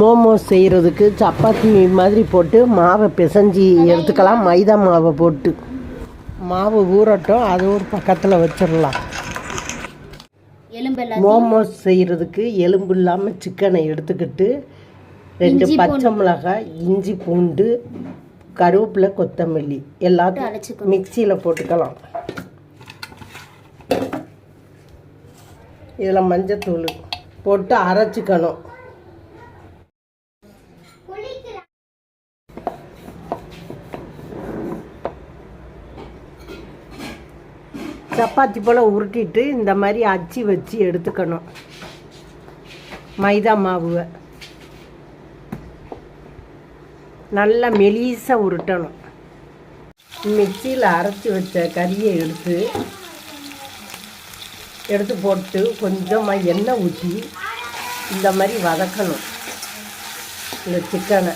மோமோஸ் செய்கிறதுக்கு சப்பாத்தி மாதிரி போட்டு மாவை பிசைஞ்சி எடுத்துக்கலாம். மைதா மாவை போட்டு. மாவு ஊறட்டும். அது ஒரு பக்கத்தில் வச்சிடலாம். மோமோஸ் செய்கிறதுக்கு எலும்பு இல்லாமல் சிக்கனை எடுத்துக்கிட்டு ரெண்டு பச்சை மிளகாய் இஞ்சி பூண்டு கருவேப்பிலை கொத்தமல்லி எல்லாத்தையும். மிக்சியில் போட்டுக்கலாம். இதில் மஞ்சத்தூள் போட்டு அரைச்சிக்கணும். சப்பாத்தி போல் உருட்டிட்டு இந்த மாதிரி அச்சு வச்சு எடுத்துக்கணும். மைதா மாவுவை. நல்லா மெலிசாக உருட்டணும். மிக்சியில் அரைச்சி வச்ச கறியை எடுத்து எடுத்து போட்டு கொஞ்சமாக எண்ணெய் ஊற்றி இந்த மாதிரி வதக்கணும். இந்த சிக்கனை.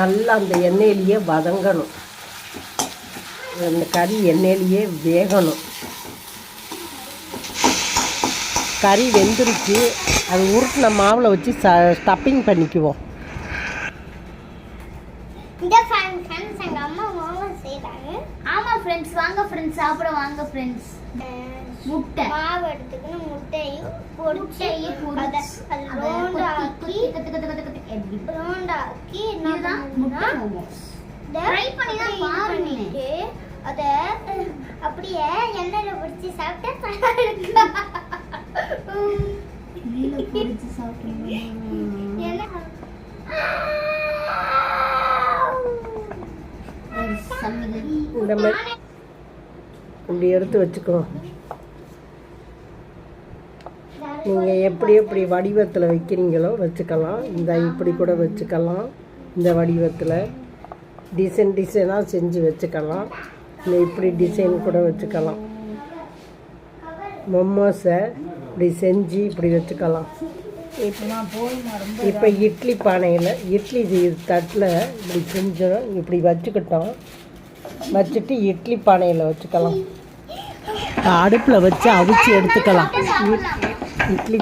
நல்லா அந்த எண்ணெயிலேயே வதங்கணும். அந்த கறி எண்ணெயிலேயே வேகணும். கறி வெந்துருச்சு. அது உருட்டின மாவில் வச்சு ச ஸ்டப்பிங் பண்ணிக்குவோம். இந்த ஃபன் ஃப்ரெண்ட்ஸ் எங்க அம்மா மோமோஸ் செய்றாங்க. ஆமா ஃப்ரெண்ட்ஸ் வாங்க ஃப்ரெண்ட்ஸ் சாப்பிட வாங்க ஃப்ரெண்ட்ஸ் முட்டை. மாவு எடுத்துக்கணும் முட்டையும் பொடிச்சு முட்டையை அதை பொரிச்சு அது round ஆக்கி கத்து கத்து கத்து கத்து எப்படி round ஆக்கி என்ன இதுதான் முட்டை Try பண்ணி தான் பாருங்க. மாதிரி இப்படி எடுத்து வச்சுக்குவோம் நீங்கள் எப்படி எப்படி வடிவத்தில் வைக்கிறீங்களோ வச்சுக்கலாம். இந்த இப்படி கூட வச்சுக்கலாம். இந்த வடிவத்தில் டிசைன் டிசைனாக செஞ்சு வச்சுக்கலாம். இந்த இப்படி டிசைன் கூட வச்சுக்கலாம். மொமோஸை இப்படி செஞ்சு இப்படி வச்சுக்கலாம். இப்போ இட்லி பானையில் இட்லி தட்டில் இப்படி செஞ்சோம் இப்படி வச்சுக்கிட்டோம். வச்சுட்டு இட்லி பானையில் வச்சுக்கலாம். அடுப்பில் வச்சு அவிச்சு எடுத்துக்கலாம். இட்லி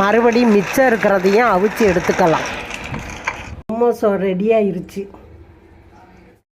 மறுபடியும் மிச்சம் இருக்கிறதையும் அவிச்சு எடுத்துக்கலாம். மோமோஸோ ரெடி ஆயிருச்சு